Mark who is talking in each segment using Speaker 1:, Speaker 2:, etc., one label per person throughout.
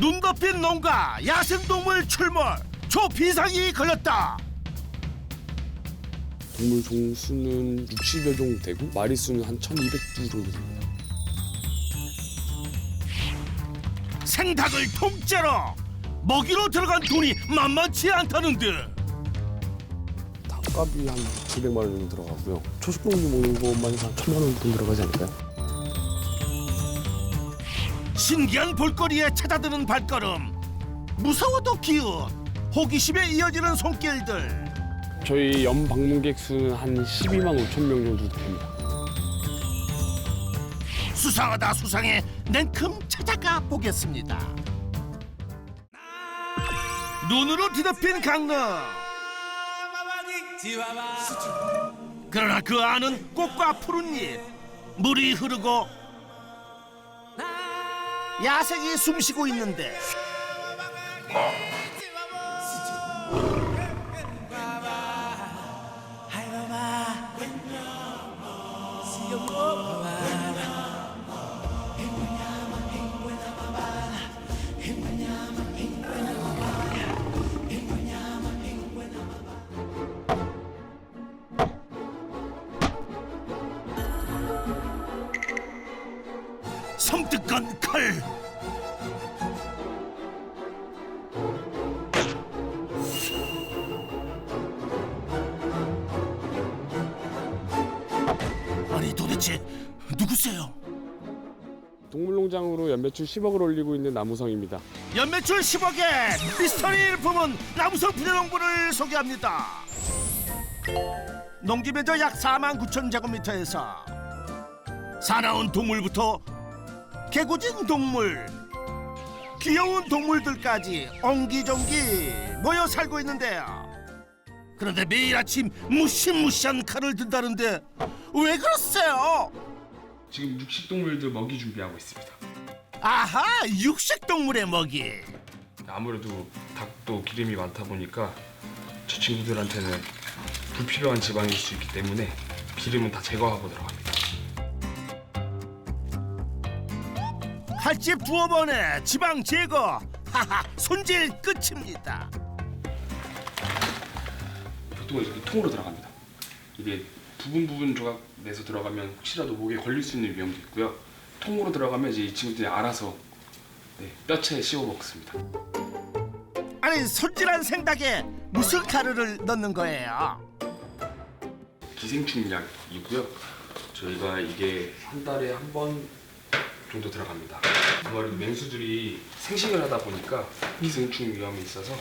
Speaker 1: 눈 덮인 농가 야생동물 출몰 초비상이 걸렸다
Speaker 2: 동물 종수는 60여 종 되고 마리 수는 한 1200두 정도 됩니다.
Speaker 1: 생닭을 통째로 먹이로 들어간 돈이 만만치 않다는데
Speaker 2: 닭값이 한 200만 원 정도 들어가고요. 초식 동물 먹는 것만 해서 한 1000만 원 정도 들어가지 않을까요?
Speaker 1: 신기한 볼거리에 찾아드는 발걸음. 무서워도 기웃 호기심에 이어지는 손길들.
Speaker 2: 저희 연 방문객 수는 한 12만 5천 명 정도 됩니다.
Speaker 1: 수상하다 수상해. 냉큼 찾아가 보겠습니다. 눈으로 뒤덮인 강릉 그러나 그 안은 꽃과 푸른 잎. 물이 흐르고 야생이 숨쉬고 있는데 섬뜩한 칼 아니 도대체 누구세요?
Speaker 2: 동물농장으로 연매출 10억을 올리고 있는 나무성입니다.
Speaker 1: 연매출 10억의 미스터리 일품은 남성 부녀농부를 소개합니다. 농지 면적 약 4만 9천 제곱미터에서 사나운 동물부터 개구진 동물, 귀여운 동물들까지 옹기종기 모여 살고 있는데요. 그런데 매일 아침 무시무시한 칼을 든다는데 왜 그러세요?
Speaker 2: 지금 육식동물들 먹이 준비하고 있습니다.
Speaker 1: 아하 육식 동물의 먹이.
Speaker 2: 아무래도 닭도 기름이 많다 보니까 저 친구들한테는 불필요한 지방일 수 있기 때문에 기름은 다 제거하고 들어갑니다.
Speaker 1: 칼집 두어 번에 지방 제거. 하하 손질 끝입니다.
Speaker 2: 보통 이렇게 통으로 들어갑니다. 이게 부분 부분 조각 내서 들어가면 혹시라도 목에 걸릴 수 있는 위험도 있고요. 통으로 들어가면 이제 이 친구들이 알아서 네, 뼈채 씌워 먹습니다.
Speaker 1: 아니 손질한 생닭에 무슨 가루를 넣는 거예요?
Speaker 2: 기생충 약이고요. 저희가 이게 한 달에 한 번 정도 들어갑니다. 아무래도 맹수들이 생식을 하다 보니까 기생충 위험이 있어서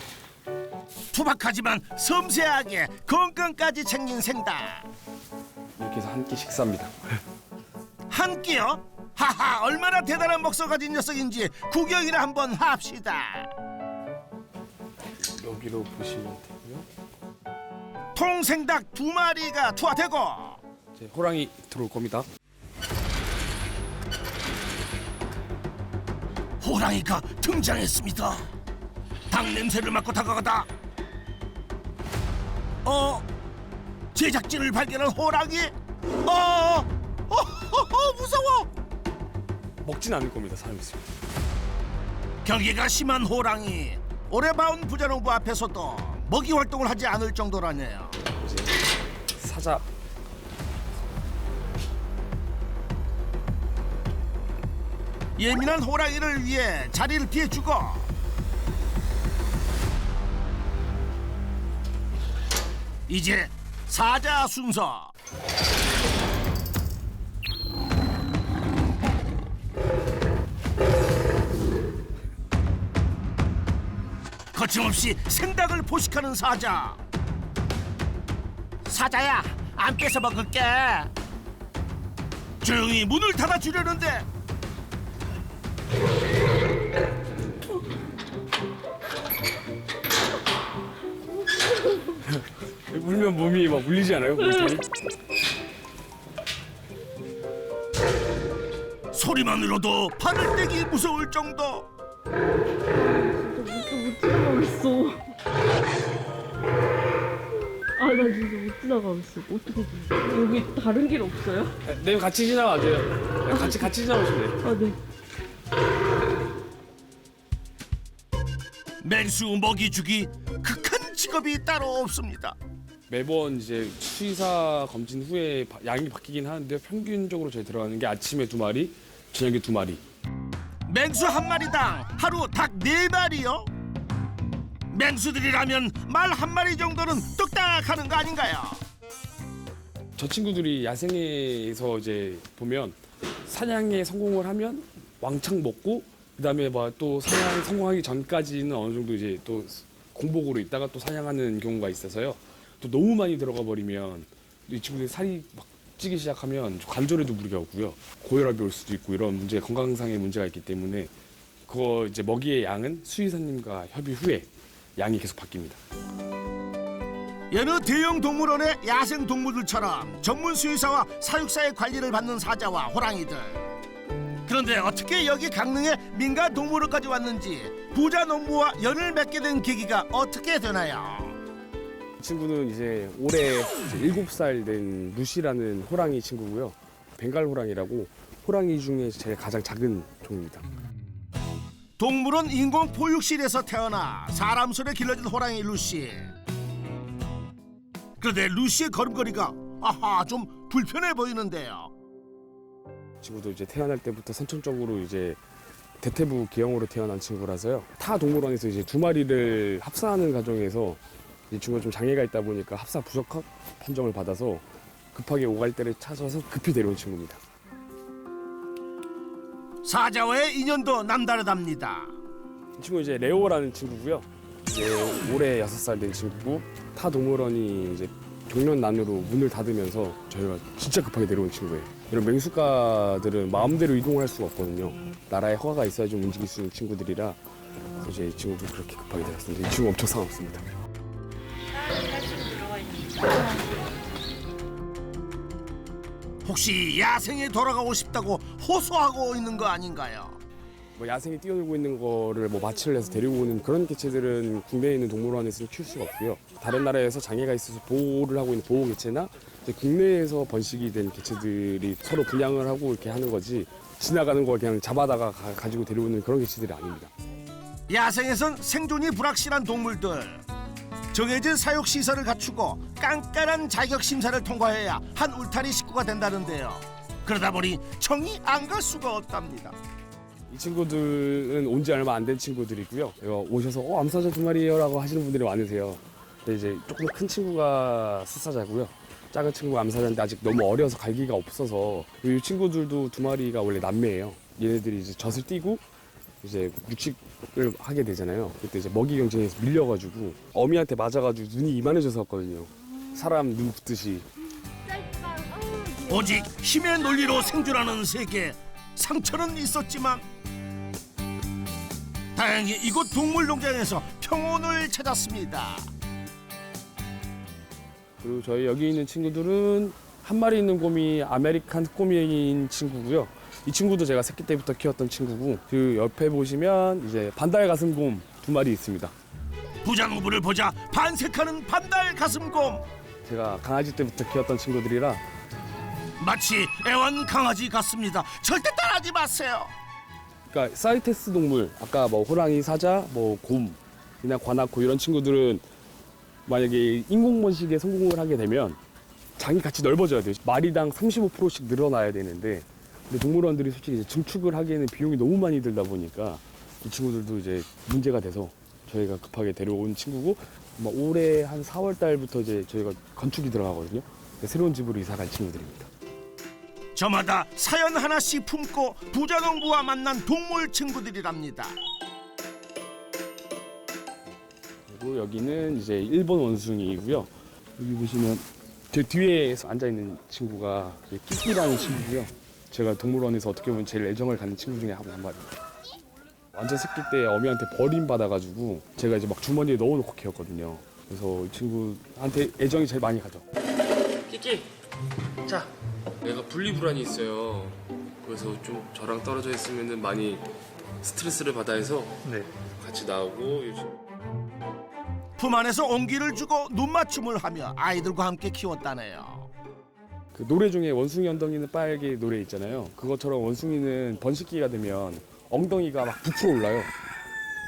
Speaker 1: 투박하지만 섬세하게 건강까지 챙긴 생닭.
Speaker 2: 이렇게 해서 한 끼 식사입니다.
Speaker 1: 한 끼요? 하하 얼마나 대단한 목소 가 진 녀석인지 구경이나 한번 합시다.
Speaker 2: 여기로 보시면 되고요.
Speaker 1: 통생닭 두 마리가 투하되고
Speaker 2: 이제 호랑이 들어올 겁니다.
Speaker 1: 호랑이가 등장했습니다. 닭 냄새를 맡고 다가가다. 어? 제작진을 발견한 호랑이? 어? 어? 어, 어 무서워.
Speaker 2: 먹진 않을 겁니다. 사람 있으면.
Speaker 1: 경계가 심한 호랑이. 오래 봐온 부자농부 앞에서도 먹이 활동을 하지 않을 정도라네요.
Speaker 2: 이제 사자
Speaker 1: 예민한 호랑이를 위해 자리를 피해주고 이제 사자 순서. 거침없이 생닭을 포식하는 사자. 사자야 안 뺏어 먹을게. 조용히 문을 닫아주려는데
Speaker 2: 물면 몸이 막 물리지 않아요? 몸통이?
Speaker 1: 소리만으로도 팔을 떼기 무서울 정도
Speaker 3: 못 지나가겠어. 아, 나 진짜 못 지나가겠어. 어떻게 지 여기 다른 길 없어요?
Speaker 2: 네 같이 지나가도 돼요. 같이 같이 지나오시면 돼요.
Speaker 3: 아, 네.
Speaker 1: 맹수 먹이 주기 극한 직업이 따로 없습니다.
Speaker 2: 매번 이제 수의사 검진 후에 바- 양이 바뀌긴 하는데 평균적으로 저희 들어가는 게 아침에 두 마리, 저녁에 두 마리.
Speaker 1: 맹수 한 마리당 하루 닭 네 마리요. 맹수들이라면 말 한 마리 정도는 뚝딱 하는 거 아닌가요?
Speaker 2: 저 친구들이 야생에서 이제 보면 사냥에 성공을 하면 왕창 먹고 그다음에 뭐또 사냥 성공하기 전까지는 어느 정도 이제 또 공복으로 있다가 또 사냥하는 경우가 있어서요. 또 너무 많이 들어가 버리면 이 친구들이 살이 막 찌기 시작하면 관절에도 무리가 오고요. 고혈압이 올 수도 있고 이런 문제 건강상의 문제가 있기 때문에 그거 이제 먹이의 양은 수의사님과 협의 후에 양이 계속 바뀝니다.
Speaker 1: 여느 대형 동물원의 야생 동물들처럼 전문 수의사와 사육사의 관리를 받는 사자와 호랑이들. 그런데 어떻게 여기 강릉에 민간 동물원까지 왔는지 부자 농부와 연을 맺게 된 계기가 어떻게 되나요?
Speaker 2: 이 친구는 이제 올해 이제 7살 된 루시라는 호랑이 친구고요. 벵갈 호랑이라고 호랑이 중에 제일 가장 작은 종입니다.
Speaker 1: 동물원 인공 포육실에서 태어나 사람 손에 길러진 호랑이 루시. 그런데 루시의 걸음걸이가 아하 좀 불편해 보이는데요.
Speaker 2: 이 친구도 이제 태어날 때부터 선천적으로 이제 대퇴부 기형으로 태어난 친구라서요. 타 동물원에서 이제 두 마리를 합사하는 과정에서 이 친구가 좀 장애가 있다 보니까 합사 부적합 판정을 받아서 급하게 오갈대를 찾아서 급히 데려온 친구입니다.
Speaker 1: 사자와의 인연도 남다르답니다.
Speaker 2: 이 친구 이제 레오라는 친구고요. 이제 올해 6살 된 친구고 타 동물원이 이제 종년난으로 문을 닫으면서 저희가 진짜 급하게 데려온 친구예요. 이런 맹수가들은 마음대로 이동을 할 수가 없거든요. 나라에 허가가 있어야 좀 움직일 수 있는 친구들이라 그래서 이 친구도 그렇게 급하게 데렸습니다. 이 친구 엄청 상없습니다.
Speaker 1: 혹시 야생에 돌아가고 싶다고 호소하고 있는 거 아닌가요?
Speaker 2: 뭐 야생에 뛰어놀고 있는 거를 뭐 마취를 해서 데리고 오는 그런 개체들은 국내에 있는 동물원에서는 키울 수가 없고요. 다른 나라에서 장애가 있어서 보호를 하고 있는 보호 개체나 국내에서 번식이 된 개체들이 서로 분양을 하고 이렇게 하는 거지 지나가는 걸 그냥 잡아다가 가, 가지고 데려오는 그런 개체들이 아닙니다.
Speaker 1: 야생에선 생존이 불확실한 동물들 정해진 사육 시설을 갖추고 깐깐한 자격 심사를 통과해야 한 울타리 식구가 된다는데요. 그러다 보니 정이 안 갈 수가 없답니다.
Speaker 2: 이 친구들은 온 지 얼마 안 된 친구들이고요. 이거 오셔서 어 암사자 두 마리요라고 하시는 분들이 많으세요. 근데 이제 조금 큰 친구가 수사자고요. 작은 친구가 암사자인데 아직 너무 어려서 갈기가 없어서 이 친구들도 두 마리가 원래 남매예요. 얘네들이 이제 젖을 띠고 이제 육식을 하게 되잖아요. 그때 이제 먹이 경쟁에서 밀려가지고 어미한테 맞아가지고 눈이 이만해져서 왔거든요. 사람 눈 붙듯이
Speaker 1: 오직 힘의 논리로 생존하는 세계 상처는 있었지만 다행히 이곳 동물농장에서 평온을 찾았습니다.
Speaker 2: 그리고 저희 여기 있는 친구들은 한 마리 있는 곰이 아메리칸 흑곰이인 친구고요. 이 친구도 제가 새끼 때부터 키웠던 친구고 그 옆에 보시면 이제 반달 가슴곰 두 마리 있습니다.
Speaker 1: 부장부를 보자 반색하는 반달 가슴곰
Speaker 2: 제가 강아지 때부터 키웠던 친구들이라
Speaker 1: 마치 애완 강아지 같습니다. 절대 따라하지 마세요.
Speaker 2: 그러니까 사이테스 동물 아까 뭐 호랑이, 사자, 뭐 곰, 그냥 관악코 이런 친구들은 만약에 인공 번식에 성공을 하게 되면 장이 같이 넓어져야 돼요. 마리당 35%씩 늘어나야 되는데 근데 동물원들이 솔직히 이제 증축을 하기에는 비용이 너무 많이 들다 보니까 이 친구들도 이제 문제가 돼서 저희가 급하게 데려온 친구고 아마 올해 한 4월 달부터 이제 저희가 건축이 들어가거든요. 새로운 집으로 이사 갈 친구들입니다.
Speaker 1: 저마다 사연 하나씩 품고 부자농부와 만난 동물 친구들이랍니다.
Speaker 2: 그리고 여기는 이제 일본 원숭이이고요. 여기 보시면 제 뒤에 앉아 있는 친구가 끼끼라는 친구고요. 제가 동물원에서 어떻게 보면 제일 애정을 갖는 친구 중에 한 마리입니다. 완전 새끼 때 어미한테 버림 받아가지고 제가 이제 막 주머니에 넣어놓고 키웠거든요. 그래서 이 친구한테 애정이 제일 많이 가죠. 끼끼, 자, 내가 분리불안이 있어요. 그래서 좀 저랑 떨어져 있으면 많이 스트레스를 받아 해서 같이 나오고 요즘
Speaker 1: 품 안에서 온기를 주고 눈맞춤을 하며 아이들과 함께 키웠다네요.
Speaker 2: 그 노래 중에 원숭이 엉덩이는 빨개 노래 있잖아요. 그것처럼 원숭이는 번식기가 되면 엉덩이가 막 부풀어 올라요.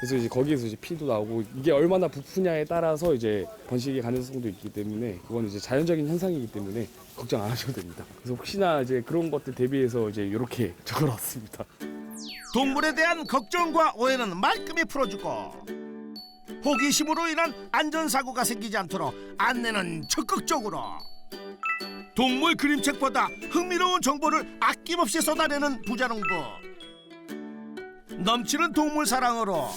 Speaker 2: 그래서 이제 거기에서 이제 피도 나오고 이게 얼마나 부푸냐에 따라서 이제 번식의 가능성도 있기 때문에 그건 이제 자연적인 현상이기 때문에 걱정 안 하셔도 됩니다. 그래서 혹시나 이제 그런 것들 대비해서 이제 이렇게 적어놨습니다.
Speaker 1: 동물에 대한 걱정과 오해는 말끔히 풀어주고 호기심으로 인한 안전사고가 생기지 않도록 안내는 적극적으로 동물 그림책보다 흥미로운 정보를 아낌없이 쏟아내는 부자농부 넘치는 동물 사랑으로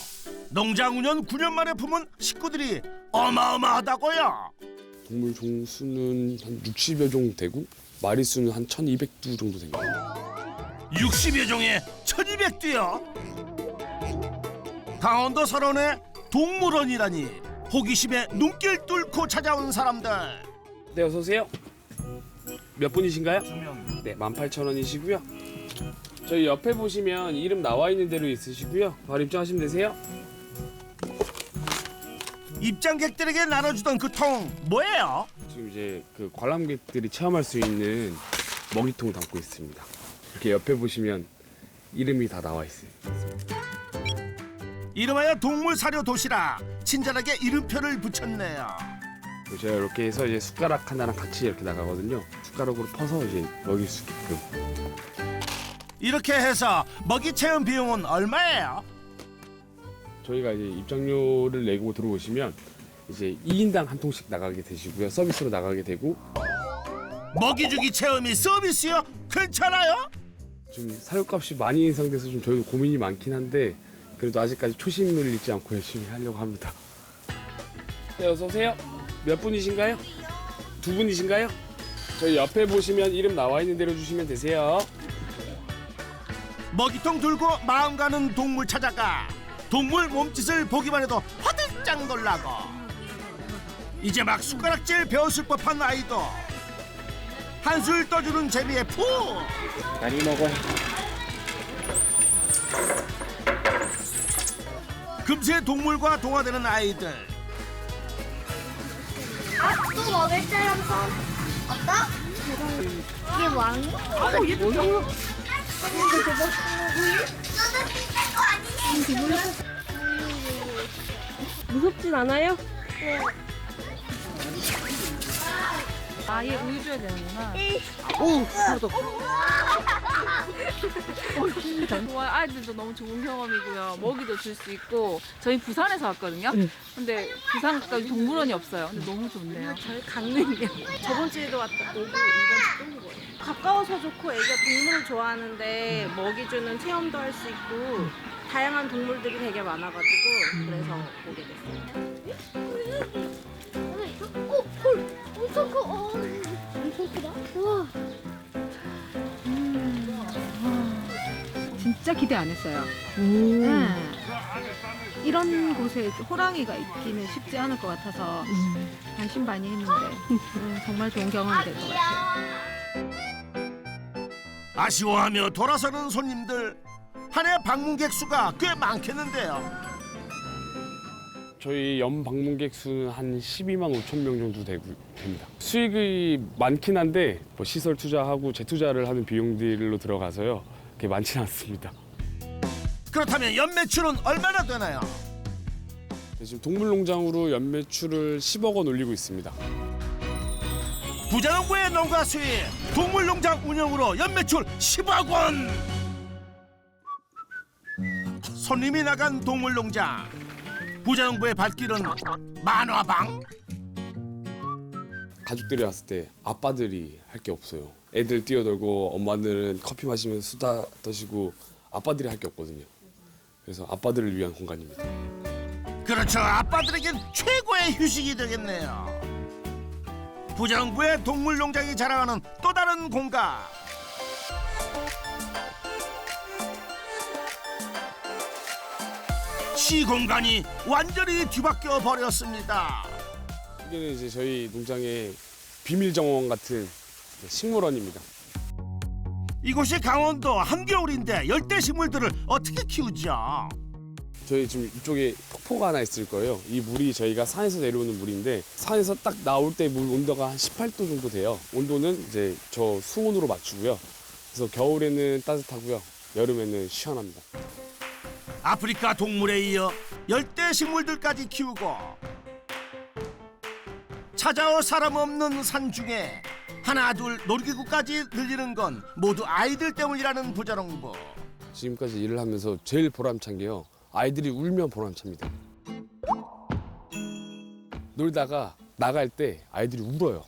Speaker 1: 농장 운영 9년 만에 품은 식구들이 어마어마하다고요
Speaker 2: 동물 종수는 한 60여 종 되고 마리수는 한 1,200두 정도 됩니다.
Speaker 1: 60여 종에 1200두요 강원도 설원에 동물원이라니 호기심에 눈길 뚫고 찾아온 사람들
Speaker 2: 네, 어서 오세요. 몇 분이신가요? 두 명. 네, 18,000원이시고요. 저희 옆에 보시면 이름 나와 있는 대로 있으시고요. 바로 입장하시면 되세요.
Speaker 1: 입장객들에게 나눠주던 그 통 뭐예요?
Speaker 2: 지금 이제 그 관람객들이 체험할 수 있는 먹이통을 담고 있습니다. 이렇게 옆에 보시면 이름이 다 나와 있어요.
Speaker 1: 이름하여 동물 사료 도시락 친절하게 이름표를 붙였네요
Speaker 2: 제가 이렇게 해서 이제 숟가락 하나랑 같이 이렇게 나가거든요. 숟가락으로 퍼서 이제 먹일 수 있게끔.
Speaker 1: 이렇게 해서 먹이 체험 비용은 얼마예요?
Speaker 2: 저희가 이제 입장료를 내고 들어오시면 이제 2인당 한 통씩 나가게 되시고요. 서비스로 나가게 되고
Speaker 1: 먹이 주기 체험이 서비스요? 괜찮아요?
Speaker 2: 좀 사료값이 많이 인상돼서 좀 저희도 고민이 많긴 한데 그래도 아직까지 초심을 잃지 않고 열심히 하려고 합니다. 네, 어서 오세요. 몇 분이신가요? 두 분이신가요? 저희 옆에 보시면 이름 나와 있는 대로 주시면 되세요.
Speaker 1: 먹이통 들고 마음 가는 동물 찾아가 동물 몸짓을 보기만 해도 화들짝 놀라고 이제 막 숟가락질 배웠을 법한 아이도 한술 떠주는 재미에 푹
Speaker 2: 많이 먹어요.
Speaker 1: 금세 동물과 동화되는 아이들
Speaker 4: 아, 또 먹을 사람 손 없다? 이게 왕이? 어, 얘 뭐야?
Speaker 3: 무섭진 않아요?
Speaker 5: 아얘 우유 줘야 되는구나. 좋아 아이들도 너무 좋은 경험이고요. 먹이도 줄 수 있고 저희 부산에서 왔거든요. 근데 부산까지 동물원이 없어요. 근데 너무 좋네요. 저희 강릉이요.
Speaker 6: 저번 주에도 왔다 오고 이번 주또 오고 가까워서 좋고 애가 동물을 좋아하는데 먹이 주는 체험도 할 수 있고 다양한 동물들이 되게 많아가지고 그래서 오게 됐어요.
Speaker 4: 어, 헐, 엄청 커. 어, 엄청 크다. 우와.
Speaker 5: 진짜 기대 안 했어요. 네. 이런 곳에 호랑이가 있기는 쉽지 않을 것 같아서 반신반의 했는데 음, 정말 좋은 경험이 될 것 같아요.
Speaker 1: 아쉬워하며 돌아서는 손님들 한 해 방문객 수가 꽤 많겠는데요
Speaker 2: 저희 연 방문객 수는 한 12만 5천 명 정도 되고 됩니다. 수익이 많긴 한데 뭐 시설 투자하고 재투자를 하는 비용들로 들어가서요. 그게 많지는 않습니다.
Speaker 1: 그렇다면 연 매출은 얼마나 되나요?
Speaker 2: 지금 동물농장으로 연 매출을 10억 원 올리고 있습니다.
Speaker 1: 부자농부의 농가 수입 동물농장 운영으로 연 매출 10억 원 손님이 나간 동물농장 부자농부의 발길은 만화방
Speaker 2: 가족들이 왔을 때 아빠들이 할 게 없어요. 애들 뛰어놀고 엄마들은 커피 마시면서 수다 떠시고 아빠들이 할 게 없거든요. 그래서 아빠들을 위한 공간입니다.
Speaker 1: 그렇죠 아빠들에겐 최고의 휴식이 되겠네요 부자농부의 동물농장이 자랑하는 또 다른 공간 시 공간이 완전히 뒤바뀌어 버렸습니다
Speaker 2: 여기는 이제 저희 농장의 비밀 정원 같은 식물원입니다.
Speaker 1: 이곳이 강원도 한겨울인데 열대 식물들을 어떻게 키우죠?
Speaker 2: 저희 지금 이쪽에 폭포가 하나 있을 거예요. 이 물이 저희가 산에서 내려오는 물인데 산에서 딱 나올 때 물 온도가 한 18도 정도 돼요. 온도는 이제 저 수온으로 맞추고요. 그래서 겨울에는 따뜻하고요. 여름에는 시원합니다.
Speaker 1: 아프리카 동물에 이어 열대 식물들까지 키우고 찾아올 사람 없는 산 중에 하나 둘 놀이기구까지 늘리는 건 모두 아이들 때문이라는 부자농부.
Speaker 2: 지금까지 일을 하면서 제일 보람찬 게요. 아이들이 울면 보람찹니다. 놀다가 나갈 때 아이들이 울어요.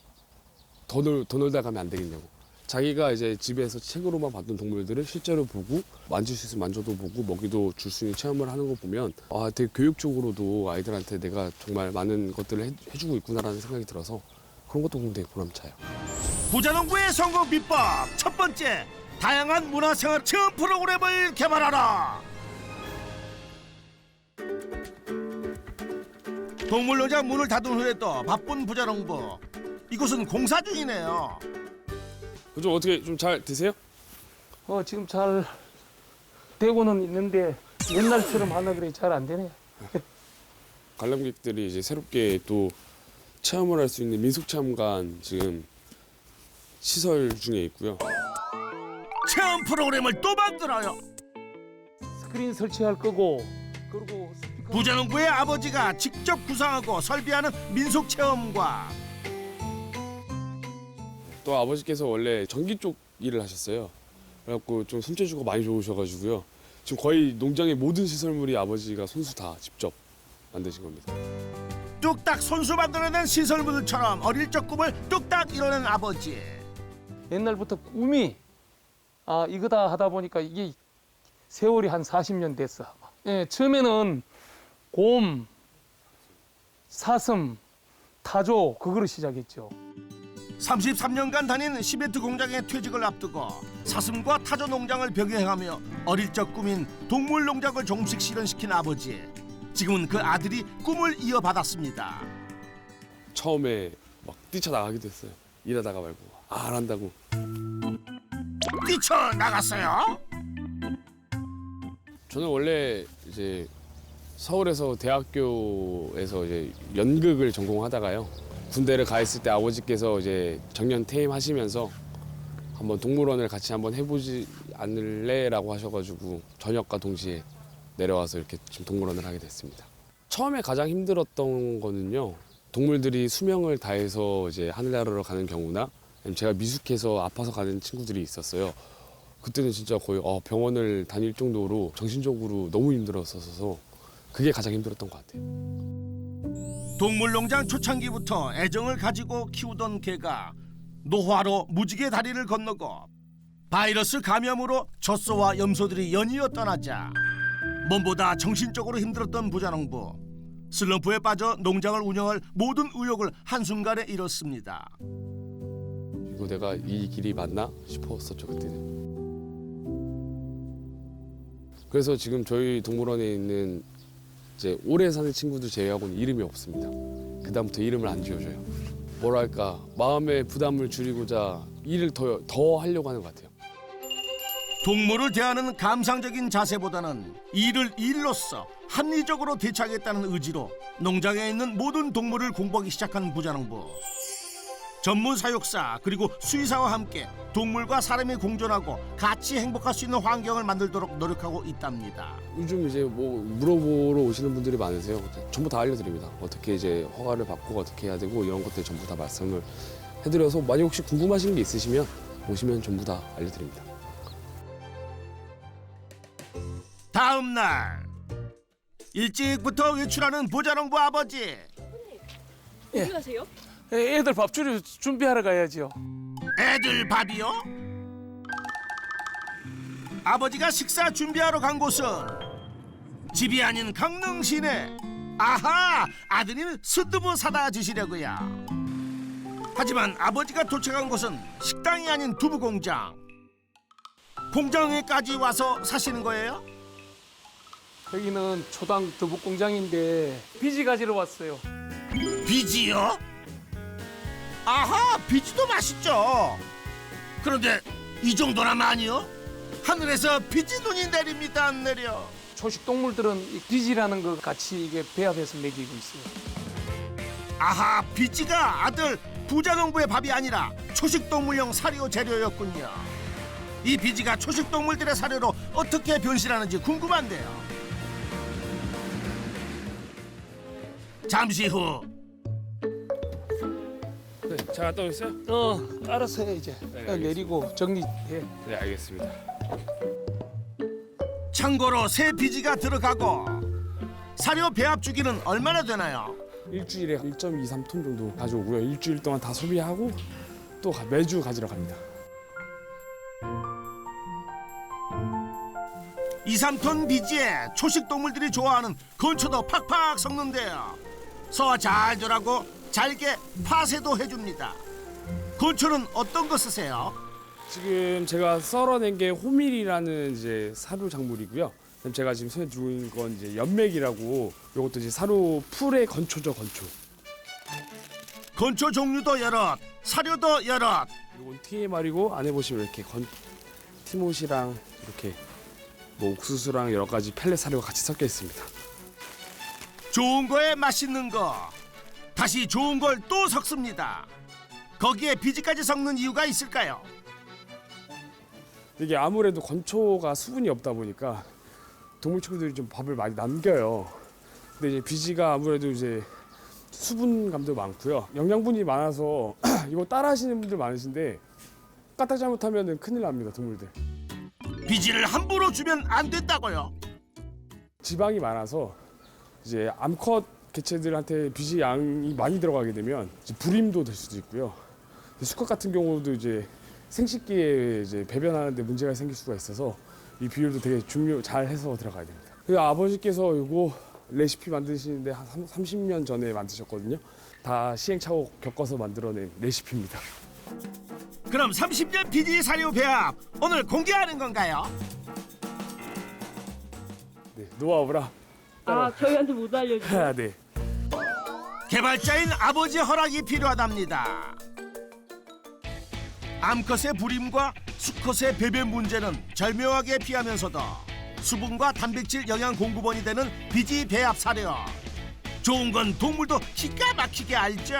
Speaker 2: 더, 놀, 더 놀다 가면 안 되겠냐고. 자기가 이제 집에서 책으로만 봤던 동물들을 실제로 보고 만질 수 있으면 만져도 보고 먹이도 줄 수 있는 체험을 하는 거 보면 아 되게 교육적으로도 아이들한테 내가 정말 많은 것들을 해, 해주고 있구나라는 생각이 들어서 그런 것도 되게 보람차요.
Speaker 1: 부자농부의 성공 비법 첫 번째 다양한 문화생활 체험 프로그램을 개발하라. 동물농장 문을 닫은 후에도 바쁜 부자농부. 이곳은 공사 중이네요.
Speaker 2: 좀 어떻게 좀 잘 드세요?
Speaker 7: 어, 지금 잘 되고는 있는데 옛날처럼 하나 그래 잘 안 되네.
Speaker 2: 관람객들이 이제 새롭게 또 체험을 할 수 있는 민속 체험관 지금 시설 중에 있고요.
Speaker 1: 체험 프로그램을 또 만들어요.
Speaker 7: 스크린 설치할 거고 그리고 스피커
Speaker 1: 부자농부의 아버지가 직접 구상하고 설비하는 민속 체험관.
Speaker 2: 또 아버지께서 원래 전기 쪽 일을 하셨어요. 그래갖고 좀 손재주가 많이 좋으셔가지고요. 지금 거의 농장의 모든 시설물이 아버지가 손수 다 직접 만드신 겁니다.
Speaker 1: 뚝딱 손수 만들어낸 시설물들처럼 어릴 적 꿈을 뚝딱 이뤄낸 아버지.
Speaker 7: 옛날부터 꿈이 아 이거다 하다 보니까 이게 세월이 한 40년 됐어. 아마. 예, 처음에는 곰, 사슴, 타조 그거로 시작했죠.
Speaker 1: 33년간 다닌 시멘트 공장의 퇴직을 앞두고 사슴과 타조 농장을 병행하며 어릴 적 꿈인 동물 농장을 조금씩 실현시킨 아버지. 지금은 그 아들이 꿈을 이어받았습니다.
Speaker 2: 처음에 막 뛰쳐나가기도 했어요. 일하다가 말고 아, 안 한다고.
Speaker 1: 뛰쳐 나갔어요.
Speaker 2: 저는 원래 이제 서울에서 대학교에서 이제 연극을 전공하다가요. 군대를 가 있을 때 아버지께서 이제 정년 퇴임하시면서 한번 동물원을 같이 한번 해보지 않을래라고 하셔가지고 저녁과 동시에 내려와서 이렇게 지금 동물원을 하게 됐습니다. 처음에 가장 힘들었던 거는요. 동물들이 수명을 다해서 이제 하늘나라로 가는 경우나 제가 미숙해서 아파서 가는 친구들이 있었어요. 그때는 진짜 거의 어, 병원을 다닐 정도로 정신적으로 너무 힘들었어서 그게 가장 힘들었던 것 같아요.
Speaker 1: 동물농장 초창기부터 애정을 가지고 키우던 개가 노화로 무지개 다리를 건너고 바이러스 감염으로 젖소와 염소들이 연이어 떠나자 몸보다 정신적으로 힘들었던 부자농부 슬럼프에 빠져 농장을 운영할 모든 의욕을 한순간에 잃었습니다.
Speaker 2: 이거 내가 이 길이 맞나 싶었었죠 그때는. 그래서 지금 저희 동물원에 있는 이제 오래 사는 친구들 제외하고는 이름이 없습니다. 그 다음부터 이름을 안 지어줘요. 뭐랄까 마음의 부담을 줄이고자 일을 더, 더 하려고 하는 것 같아요.
Speaker 1: 동물을 대하는 감상적인 자세보다는 일을 일로서 합리적으로 대처하겠다는 의지로 농장에 있는 모든 동물을 공부하기 시작한 부자농부. 전문 사육사 그리고 수의사와 함께 동물과 사람이 공존하고 같이 행복할 수 있는 환경을 만들도록 노력하고 있답니다.
Speaker 2: 요즘 이제 뭐 물어보러 오시는 분들이 많으세요. 전부 다 알려드립니다. 어떻게 이제 허가를 받고 어떻게 해야 되고 이런 것들 전부 다 말씀을 해드려서 만약 혹시 궁금하신 게 있으시면 오시면 전부 다 알려드립니다.
Speaker 1: 다음 날 일찍부터 외출하는 부자농부 아버지.
Speaker 7: 어디 가세요? 애들 밥 줄여 준비하러 가야죠.
Speaker 1: 애들 밥이요? 아버지가 식사 준비하러 간 곳은 집이 아닌 강릉 시내. 아하, 아드님 스튜브 사다 주시려고요. 하지만 아버지가 도착한 곳은 식당이 아닌 두부 공장. 공장에까지 와서 사시는 거예요?
Speaker 7: 여기는 초당 두부 공장인데 비지 가지러 왔어요.
Speaker 1: 비지요? 아하, 비지도 맛있죠. 그런데 이 정도나 많이요? 하늘에서 비지 눈이 내립니다, 안 내려.
Speaker 7: 초식 동물들은 이 비지라는 거 같이 이게 배합해서 먹이고 있어요.
Speaker 1: 아하, 비지가 아들 부자농부의 밥이 아니라 초식동물용 사료 재료였군요. 이 비지가 초식동물들의 사료로 어떻게 변신하는지 궁금한데요. 잠시 후
Speaker 2: 네, 잘 갔다 오셨어요?
Speaker 7: 어, 알아서 해 이제.
Speaker 2: 네,
Speaker 7: 어, 내리고 정리해.
Speaker 2: 네, 알겠습니다.
Speaker 1: 창고로 새 비지가 들어가고 사료 배합 주기는 얼마나 되나요?
Speaker 2: 일주일에 1.23톤 정도 가져오고요. 일주일 동안 다 소비하고 또 가- 매주 가지러 갑니다.
Speaker 1: 2, 3톤 비지에 초식 동물들이 좋아하는 건초도 팍팍 섞는데요. 소화 잘 되라고 잘게 파쇄도 해줍니다. 건초는 어떤 거 쓰세요?
Speaker 2: 지금 제가 썰어낸 게 호밀이라는 이제 사료 작물이고요. 그다음 제가 지금 손에 들고 있는 건 이제 연맥이라고 이것도 이제 사료 풀의 건초죠, 건초.
Speaker 1: 건초 종류도 여럿, 사료도 여럿.
Speaker 2: 이건 TMR이고 안에 보시면 이렇게 건 티못이랑 이렇게 뭐 옥수수랑 여러 가지 펠렛 사료가 같이 섞여 있습니다.
Speaker 1: 좋은 거에 맛있는 거. 다시 좋은 걸 또 섞습니다. 거기에 비지까지 섞는 이유가 있을까요?
Speaker 2: 이게 아무래도 건초가 수분이 없다 보니까 동물 친구들이 좀 밥을 많이 남겨요. 근데 이제 비지가 아무래도 이제 수분감도 많고요. 영양분이 많아서 이거 따라 하시는 분들 많으신데 까딱 잘못하면 큰일 납니다, 동물들.
Speaker 1: 비지를 함부로 주면 안 된다고요.
Speaker 2: 지방이 많아서 이제 암컷 개체들한테 비지 양이 많이 들어가게 되면 이제 불임도 될 수도 있고요. 수컷 같은 경우도 이제 생식기에 이제 배변하는데 문제가 생길 수가 있어서 이 비율도 되게 중요 잘 해서 들어가야 됩니다. 그 아버지께서 이거 레시피 만드시는데 한 30년 전에 만드셨거든요. 다 시행착오 겪어서 만들어낸 레시피입니다.
Speaker 1: 그럼 30년 비지 사료 배합 오늘 공개하는 건가요?
Speaker 2: 네, 노하우라
Speaker 3: 아 저희한테 못 알려주세요.
Speaker 2: 해야 돼.
Speaker 1: 개발자인 아버지 허락이 필요하답니다. 암컷의 불임과 수컷의 배변 문제는 절묘하게 피하면서도 수분과 단백질 영양 공급원이 되는 비지 배합 사료. 좋은 건 동물도 기가 막히게 알죠.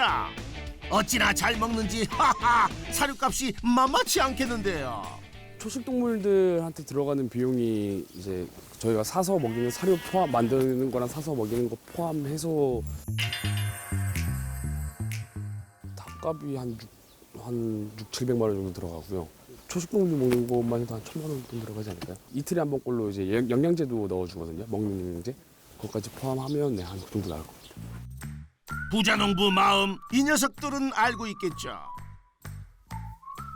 Speaker 1: 어찌나 잘 먹는지 하하 사료값이 만만치 않겠는데요.
Speaker 2: 초식 동물들한테 들어가는 비용이 이제 저희가 사서 먹이는 사료 포함 만드는 거랑 사서 먹이는 거 포함해서 닭 값이 한 6, 한 6, 700만 원 정도 들어가고요. 초식 동물 먹는 것만 해도 한 천만 원 정도 들어가지 않을까요? 이틀에 한 번꼴로 이제 영- 영양제도 넣어주거든요. 먹는 영양제. 그것까지 포함하면 네, 한그 정도 나올 겁니다.
Speaker 1: 부자 농부 마음 이 녀석들은 알고 있겠죠.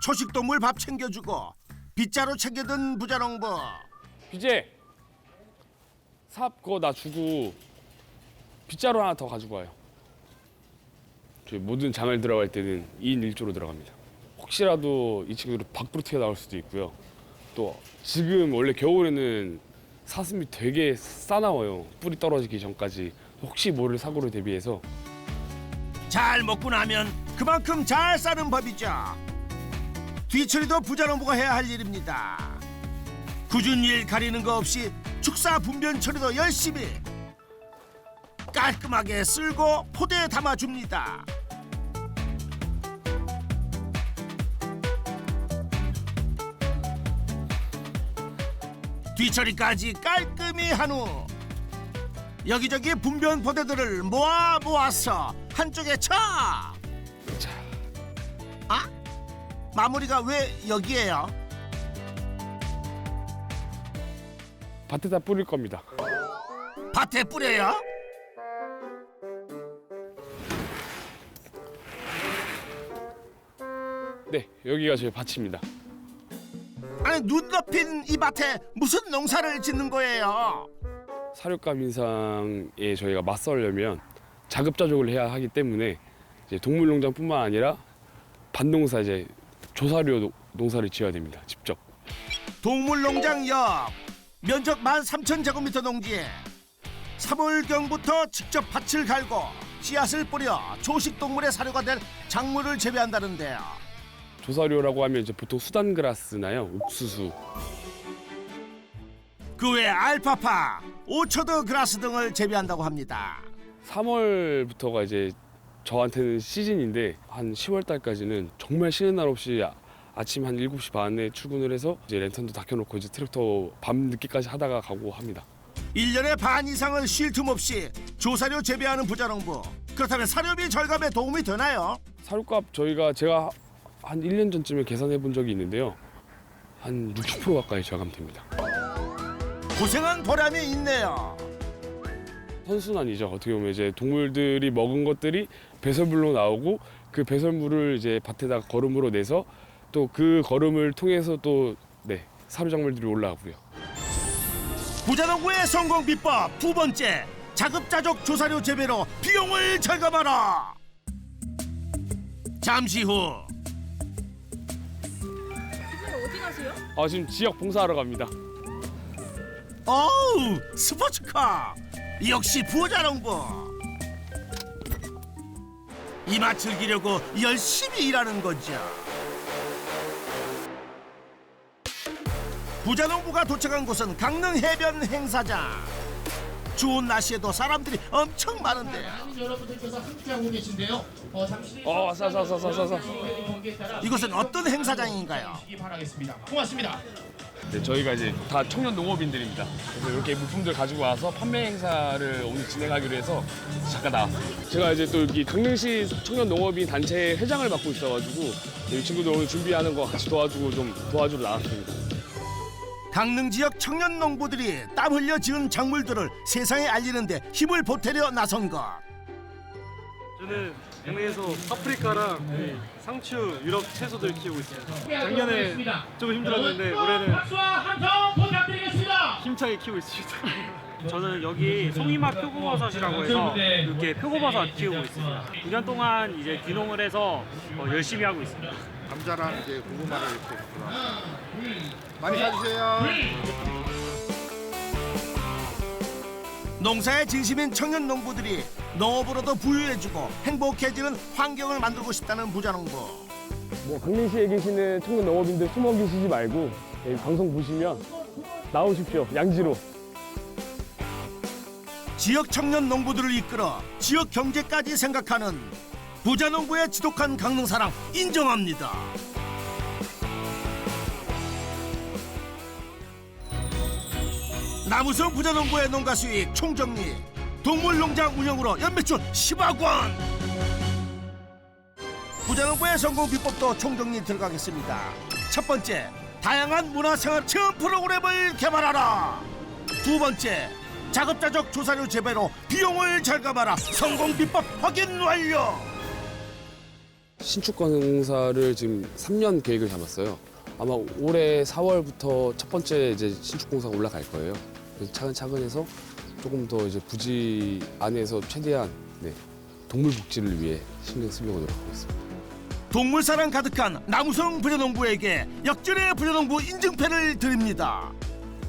Speaker 1: 초식 동물 밥 챙겨주고 빗자루 챙겨든 부자 농부.
Speaker 2: 비제 삽 그거 나 주고 빗자루 하나 더 가지고 와요. 저희 모든 장을 들어갈 때는 2인 1조로 들어갑니다. 혹시라도 이 친구들이 밖으로 튀어나올 수도 있고요. 또 지금 원래 겨울에는 사슴이 되게 싸나워요. 뿌리 떨어지기 전까지 혹시 모를 사고를 대비해서
Speaker 1: 잘 먹고 나면 그만큼 잘 싸는 법이죠. 뒤처리도 부자농부가 해야 할 일입니다. 굳은 일 가리는 거 없이 축사 분변 처리도 열심히 깔끔하게 쓸고 포대에 담아줍니다. 뒤처리까지 깔끔히 한 후 여기저기 분변 포대들을 모아 모아서 한쪽에 쳐.
Speaker 2: 자,
Speaker 1: 아? 마무리가 왜 여기에요?
Speaker 2: 밭에다 뿌릴 겁니다.
Speaker 1: 밭에 뿌려요?
Speaker 2: 네, 여기가 저희 밭입니다.
Speaker 1: 아니 눈 덮인 이 밭에 무슨 농사를 짓는 거예요?
Speaker 2: 사료값 인상에 저희가 맞서려면 자급자족을 해야 하기 때문에 이제 동물농장뿐만 아니라 밭농사 이제 조사료 노- 농사를 지어야 됩니다. 직접.
Speaker 1: 동물농장 옆 면적 13,000제곱미터 농지에 3월경부터 직접 밭을 갈고 씨앗을 뿌려 초식 동물의 사료가 될 작물을 재배한다는데요.
Speaker 2: 조사료라고 하면 이제 보통 수단그라스나요, 옥수수,
Speaker 1: 그 외 알파파, 오처드 그라스 등을 재배한다고 합니다.
Speaker 2: 3월부터가 이제 저한테는 시즌인데 한 10월 달까지는 정말 쉬는 날 없이 아- 아침 한 7시 반에 출근을 해서 이제 랜턴도 다 켜놓고 이제 트랙터 밤 늦게까지 하다가 가고 합니다.
Speaker 1: 일년에반 이상을 쉴 틈 없이 조사료 재배하는 부자농부. 그렇다면 사료비 절감에 도움이 되나요?
Speaker 2: 사료값 저희가 제가 한 1년 전쯤에 계산해 본 적이 있는데요. 한 60% 가까이 절감됩니다.
Speaker 1: 고생한 보람이 있네요.
Speaker 2: 선순환이죠. 어떻게 보면 이제 동물들이 먹은 것들이 배설물로 나오고 그 배설물을 이제 밭에다 거름으로 내서 또 그 거름을 통해서 또 네, 사료 작물들이 올라오고요.
Speaker 1: 부자농부의 성공 비법 두 번째 자급자족 조사료 재배로 비용을 절감하라. 잠시 후
Speaker 2: 아 지금 지역 봉사하러 갑니다.
Speaker 1: 어우 스포츠카! 역시 부자농부 이맛 즐기려고 열심히 일하는 거죠. 부자농부가 도착한 곳은 강릉 해변 행사장 좋은 날씨에도 사람들이 엄청 많은데요
Speaker 8: 여러분들께서 함께하고 계신데요. 어, 잠시
Speaker 2: 어, 싸 싸 싸 싸 싸싸.
Speaker 1: 이곳은 어떤 행사장인가요?
Speaker 8: 바라겠습니다. 고맙습니다.
Speaker 2: 네, 저희가 이제 다 청년 농업인들입니다. 그래서 이렇게 물품들 가지고 와서 판매 행사를 오늘 진행하기로 해서 잠깐 나왔습니다. 제가 이제 또 여기 강릉시 청년 농업인 단체 회장을 맡고 있어가지고 이 친구들 오늘 준비하는 거 같이 도와주고 좀 도와주러 나왔습니다.
Speaker 1: 강릉 지역 청년 농부들이 땀 흘려 지은 작물들을 세상에 알리는데 힘을 보태려 나선 것
Speaker 9: 저는 국내에서 파프리카랑 이 상추, 유럽 채소들 키우고 있습니다. 작년에 좀 힘들었는데 올해는
Speaker 8: 박수와 함성 부탁드리겠습니다.
Speaker 9: 힘차게 키우고 있습니다. 저는 여기 송이맛 표고버섯이라고 해서 이렇게 표고버섯 키우고 있습니다. 2년 동안 이제 귀농을 해서 어, 열심히 하고 있습니다.
Speaker 10: 감자랑 이제 고구마를 이렇게. 많이 사주세요.
Speaker 1: 농사에 진심인 청년 농부들이 농업으로도 부유해지고 행복해지는 환경을 만들고 싶다는 부자농부
Speaker 2: 뭐 강릉시에 계시는 청년 농업인들 숨어 계시지 말고 이 방송 보시면 나오십시오. 양지로.
Speaker 1: 지역 청년 농부들을 이끌어 지역 경제까지 생각하는 부자농부의 지독한 강릉 사랑 인정합니다 남우성 부자농부의 농가 수익 총정리 동물농장 운영으로 연매출 10억 원. 부자농부의 성공 비법도 총정리 들어가겠습니다. 첫 번째 다양한 문화생활 체험 프로그램을 개발하라. 두 번째 자급자족 조사료 재배로 비용을 절감하라. 성공 비법 확인 완료.
Speaker 2: 신축 공사를 지금 3년 계획을 잡았어요. 아마 올해 4월부터 첫 번째 이제 신축 공사가 올라갈 거예요. 차근차근 해서 조금 더 이제 부지 안에서 최대한 네, 동물 복지를 위해 신경 쓰려고 노력하고 있습니다.
Speaker 1: 동물 사랑 가득한 남우성 부자농부에게 역전의 부자농부 인증패를 드립니다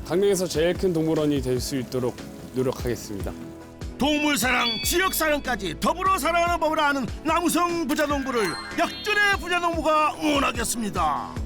Speaker 2: 강릉에서 제일 큰 동물원이 될 수 있도록 노력하겠습니다.
Speaker 1: 동물 사랑 지역 사랑까지 더불어 살아가는 법을 아는 남우성 부자농부를 역전의 부자농부가 응원하겠습니다